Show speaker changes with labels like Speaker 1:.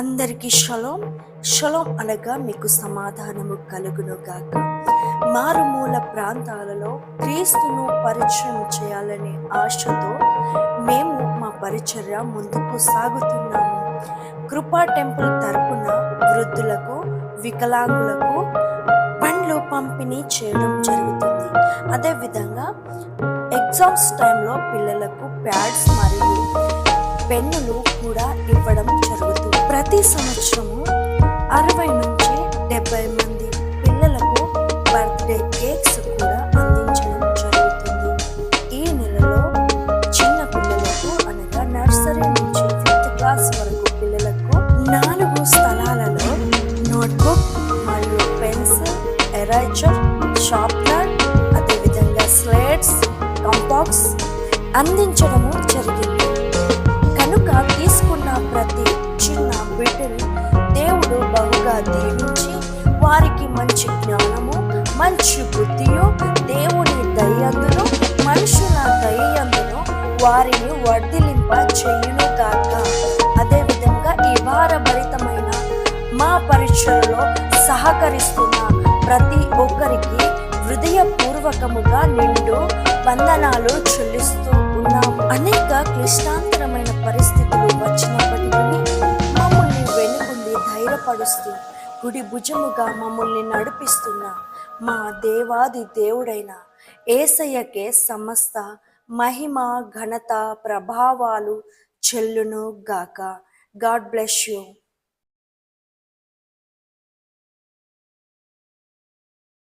Speaker 1: అందరికీ shalom. Shalom అనగా మీకు సమాధానము కలుగును గాక. మారుమూల ప్రాంతాలలో క్రీస్తును పరిచయం చేయాలనే ఆశతో మేము మా పరిచర్య ముందుకు సాగుతున్నాము. కృపా టెంపుల్ తరపున వృద్ధులకు వికలాంగులకు పండ్లు పంపిణీ చేయడం జరుగుతుంది. అదేవిధంగా ఎగ్జామ్స్ టైంలో పిల్లలకు ప్యాడ్స్ మరియు పెన్నులు కూడా ఇవ్వడం జరుగుతుంది. ప్రతి సంవత్సరము అరవై నుంచి డెబ్బై మంది పిల్లలకు బర్త్డే కేక్స్ కూడా అందించడం జరుగుతుంది. ఈ నెలలో చిన్న పిల్లలకు అనగా నర్సరీ నుంచి ఫిఫ్త్ క్లాస్ వరకు పిల్లలకు నాలుగు స్థలాలలో నోట్బుక్ మరియు పెన్సిల్ ఎరైజర్ షార్ప్నర్ అదేవిధంగా స్లేట్స్ కంపాక్స్ అందించడము చిన్న దేవుడు బహుగా దీవించి వారికి మంచి జ్ఞానము మంచి బుద్ధియు దేవుని దయ్యందును మనుషుల దయ్యందును వారిని వర్ధిలింప చేయును కాక అదేవిధంగా ఈ భారభరితమైన మా పరీక్షలలో సహకరిస్తున్న ప్రతి ఒక్కరికి హృదయపూర్వకముగా నిండు వందనాలు చెల్లిస్తూ ఉన్నాం అనేక క్లిష్టాంత ధైర్యపరుస్తూ గుడి భుజముగా మమ్మల్ని నడిపిస్తున్న మా దేవాది దేవుడైన ఏసయ్యకే సమస్త మహిమ ఘనత ప్రభావాలు చెల్లును గాక. God bless you.